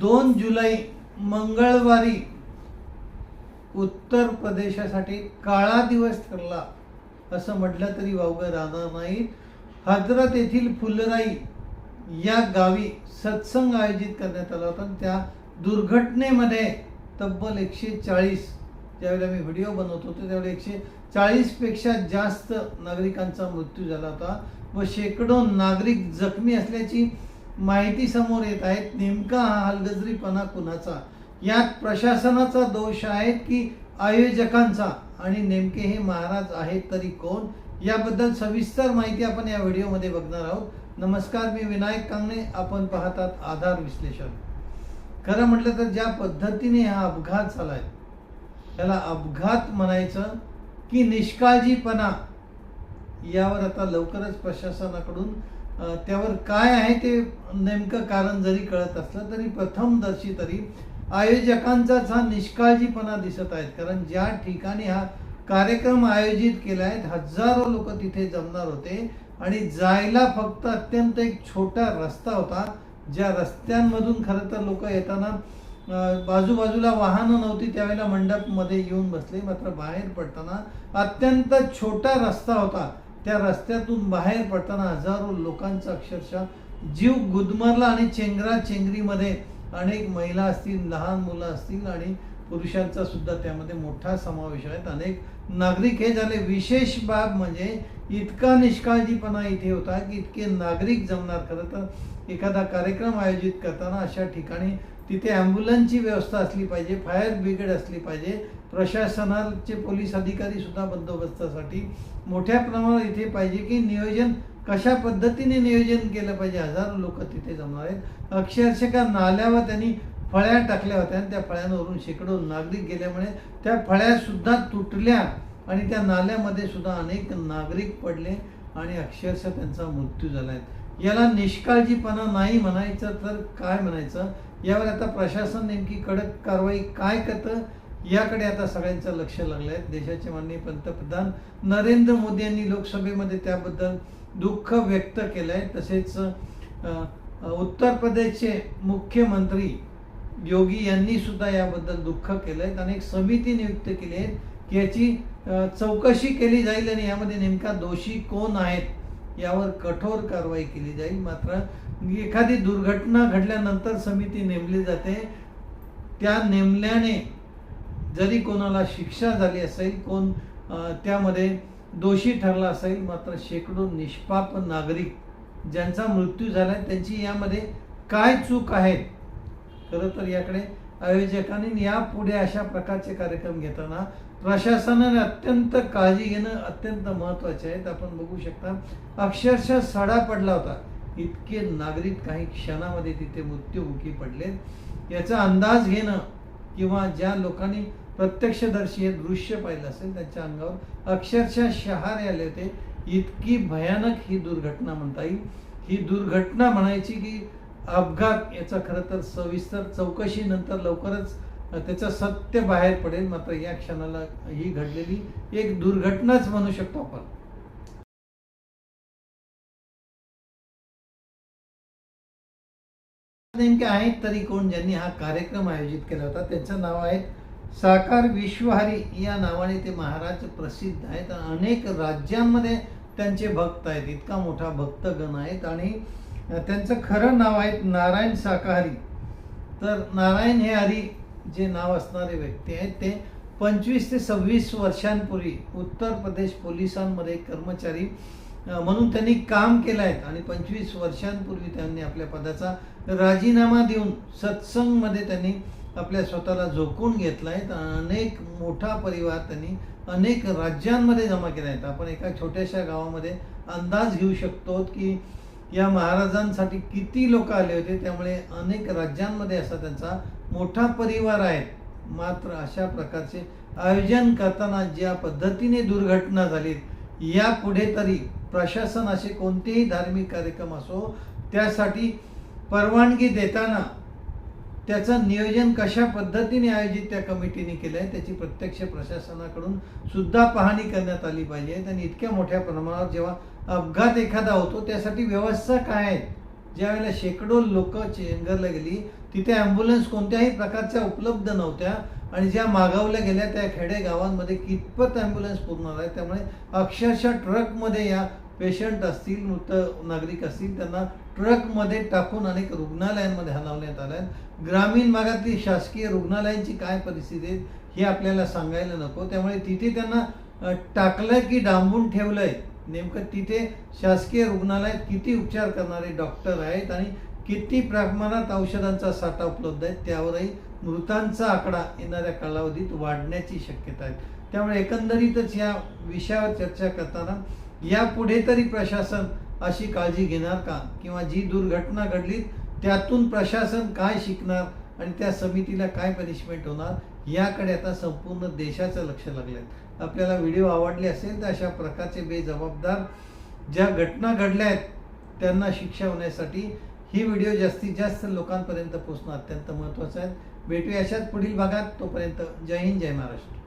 दोन जुलै मंगळवारी उत्तर प्रदेशासाठी काळा दिवस ठरला. असं म्हटलं तरी वावगं राहणार नाही हजरत येथील फुलराई या गावी सत्संग आयोजित करण्यात आला होता. आणि त्या दुर्घटनेमध्ये तब्बल एकशे चाळीस ज्यावेळेला मी व्हिडिओ बनवत होतो त्यावेळी एकशे चाळीसपेक्षा जास्त नागरिकांचा मृत्यू झाला होता. व शेकडो नागरिक जखमी असल्याची माहिती समोर येत आहेत. नेमका हा हलगजरीपणा कुणाचा? यात प्रशासनाचा दोष आहे की आयोजकांचा? आणि नेमके हे महाराज आहेत तरी कोण? याबद्दल सविस्तर माहिती आपण या व्हिडिओमध्ये बघणार आहोत. नमस्कार मी विनायक कांगणे. आपण पाहतात आधार विश्लेषण. खरं म्हटलं तर ज्या पद्धतीने हा अपघात झालाय त्याला अपघात म्हणायचं की निष्काळजीपणा यावर आता लवकरच प्रशासनाकडून त्यावर काय आहे ते नेमकं कारण जरी कळत असलं तरी प्रथमदर्शी तरी आयोजकांचाच हा निष्काळजीपणा दिसत आहेत. कारण ज्या ठिकाणी हा कार्यक्रम आयोजित केला आहे हजारो लोक तिथे जमणार होते आणि जायला फक्त अत्यंत एक छोटा रस्ता होता ज्या रस्त्यांमधून खरं तर लोक येताना बाजूबाजूला वाहनं नव्हती त्यावेळेला मंडपमध्ये येऊन बसले मात्र बाहेर पडताना अत्यंत छोटा रस्ता होता. त्या रस्त्यातून बाहेर पडताना हजारो लोकांचा अक्षरशः जीव गुदमरला आणि चेंगरा चेंगरीमध्ये अनेक महिला असतील लहान मुलं असतील आणि पुरुषांचा सुद्धा त्यामध्ये मोठा समावेश आहे. अनेक नागरिक हे झाले. विशेष बाब म्हणजे इतका निष्काळजीपणा इथे होता की इतके नागरिक जमणार खरं तर एखादा कार्यक्रम आयोजित करताना अशा ठिकाणी तिथे ॲम्ब्युलन्सची व्यवस्था असली पाहिजे फायर ब्रिगेड असली पाहिजे प्रशासनाचे पोलीस अधिकारी सुद्धा बंदोबस्तासाठी मोठ्या प्रमाणात इथे पाहिजे की नियोजन कशा पद्धतीने नियोजन केलं पाहिजे हजारो लोक तिथे जमणार आहेत. अक्षरशः का नाल्यावर त्यांनी फळ्या टाकल्या होत्या आणि त्या फळ्यांवरून शेकडो नागरिक गेल्यामुळे त्या फळ्या सुद्धा तुटल्या आणि त्या नाल्यामध्ये सुद्धा अनेक नागरिक पडले आणि अक्षरशः त्यांचा मृत्यू झाला आहे. याला निष्काळजीपणा नाही म्हणायचं तर काय म्हणायचं? यावर आता प्रशासन नेमकी कडक कारवाई काय करतं याकडे आता सगळ्यांचं लक्ष लागलं आहे देशाचे माननीय पंतप्रधान नरेंद्र मोदी यांनी लोकसभेमध्ये त्याबद्दल दुःख व्यक्त केलं आहे तसेच उत्तर प्रदेशचे मुख्यमंत्री योगी यांनी सुद्धा याबद्दल दुःख केलं आहे आणि एक समिती नियुक्त केली आहे की याची चौकशी केली जाईल आणि यामध्ये नेमका दोषी कोण आहेत यावर कठोर कारवाई केली जाईल. मात्र एखादी दुर्घटना घडल्यानंतर समिती नेमली जाते. त्या नेमल्याने जरी कोणाला शिक्षा झाली असेल कोण त्यामध्ये दोषी ठरला असेल मात्र शेकडो निष्पाप नागरिक ज्यांचा मृत्यू झाला त्यांची यामध्ये काय चूक आहे खरं तर याकडे आयोजकांनी यापुढे अशा प्रकारचे कार्यक्रम घेताना प्रशासनाने अत्यंत काळजी घेणं अत्यंत महत्त्वाचे आहेत आपण बघू शकता अक्षरशः सडा पडला होता. इतके नागरिक काही क्षणामध्ये तिथे मृत्यूमुखी पडले याचा अंदाज घेणं किंवा ज्या लोकांनी प्रत्यक्षदर्शी हे दृश्य पाहिलं असेल त्यांच्या अंगावर अक्षरशः शहारे आले होते. इतकी भयानक ही दुर्घटना म्हणता येईल. ही दुर्घटना म्हणायची की अपघात याचा खरं तर सविस्तर चौकशीनंतर लवकरच त्याचं सत्य बाहेर पडेल. मात्र या क्षणाला ही घडलेली एक दुर्घटनाच म्हणू शकतो आपण. नेमके आहेत तरी कोण ज्यांनी हा कार्यक्रम आयोजित केला होता? त्यांचं नाव आहे साकार विश्वहारी. या नावाने ते महाराज प्रसिद्ध आहेत अनेक राज्यांमध्ये त्यांचे भक्त आहेत. इतका मोठा भक्तगण आहेत आणि त्यांचं खरं नाव आहेत नारायण शाकाहारी तर नारायण हे हरी जे नाव असणारे व्यक्ती आहेत ते पंचवीस ते सव्वीस वर्षांपूर्वी उत्तर प्रदेश पोलिसांमध्ये कर्मचारी म्हणून त्यांनी काम केलं आहे. आणि पंचवीस वर्षांपूर्वी त्यांनी आपल्या पदाचा राजीनामा देऊन सत्संगमध्ये त्यांनी आपल्या स्वतःला झोकून घेतला आहे. अनेक मोठा परिवार त्यांनी अनेक राज्यांमध्ये जमा केला आहेत आपण एका छोट्याशा गावामध्ये अंदाज घेऊ शकतो की या महाराजांसाठी किती लोक आले होते. त्यामुळे अनेक राज्यांमध्ये असा त्यांचा मोठा परिवार आहे. मात्र अशा प्रकारचे आयोजन करताना ज्या पद्धतीने दुर्घटना झालीत यापुढे तरी प्रशासन असे कोणतेही धार्मिक कार्यक्रम असो त्यासाठी परवानगी देताना त्याचं नियोजन कशा पद्धतीने आयोजित त्या कमिटीने केलं आहे त्याची प्रत्यक्ष प्रशासनाकडून सुद्धा पाहणी करण्यात आली पाहिजे. आणि इतक्या मोठ्या प्रमाणावर जेव्हा अपघात एखादा होतो त्यासाठी व्यवस्था काय आहे? ज्या वेळेला शेकडो लोक चेंगरला गेली तिथे ॲम्ब्युलन्स कोणत्याही प्रकारच्या उपलब्ध नव्हत्या आणि ज्या मागवल्या गेल्या त्या खेडे गावांमध्ये कितपत ॲम्ब्युलन्स पुरणार आहे त्यामुळे अक्षरशः ट्रकमध्ये या पेशंट असतील मृत नागरिक असतील त्यांना ट्रकमध्ये टाकून अनेक रुग्णालयांमध्ये हलवण्यात आलं आहे. ग्रामीण भागातली शासकीय रुग्णालयांची काय परिस्थिती आहे हे आपल्याला सांगायला नको. त्यामुळे तिथे त्यांना टाकलं टाकलंय की डांबून ठेवलं आहे नेमकं तिथे शासकीय रुग्णालयात किती उपचार करणारे डॉक्टर आहेत आणि किती प्रमाणात औषधांचा साठा उपलब्ध आहे त्यावरही मृतांचा आकडा येणाऱ्या कालावधीत वाढण्याची शक्यता आहे. त्यामुळे एकंदरीतच या विषयावर चर्चा करताना यापुढे तरी प्रशासन अशी काळजी घेणार का? किंवा जी दुर्घटना घडली त्यातून प्रशासन काय शिकणार आणि त्या समितीला काय पनिशमेंट होणार याकडे आता संपूर्ण देशाचं लक्ष लागलं आहे आपल्याला व्हिडिओ आवडले असेल तर अशा प्रकारचे बेजबाबदार ज्या घटना घडल्या आहेत त्यांना शिक्षा होण्यासाठी ही व्हिडिओ जास्तीत जास्त लोकांपर्यंत पोहोचणं अत्यंत महत्त्वाचं आहे. भेटूया अशाच पुढील भागात तोपर्यंत. जय हिंद जय महाराष्ट्र.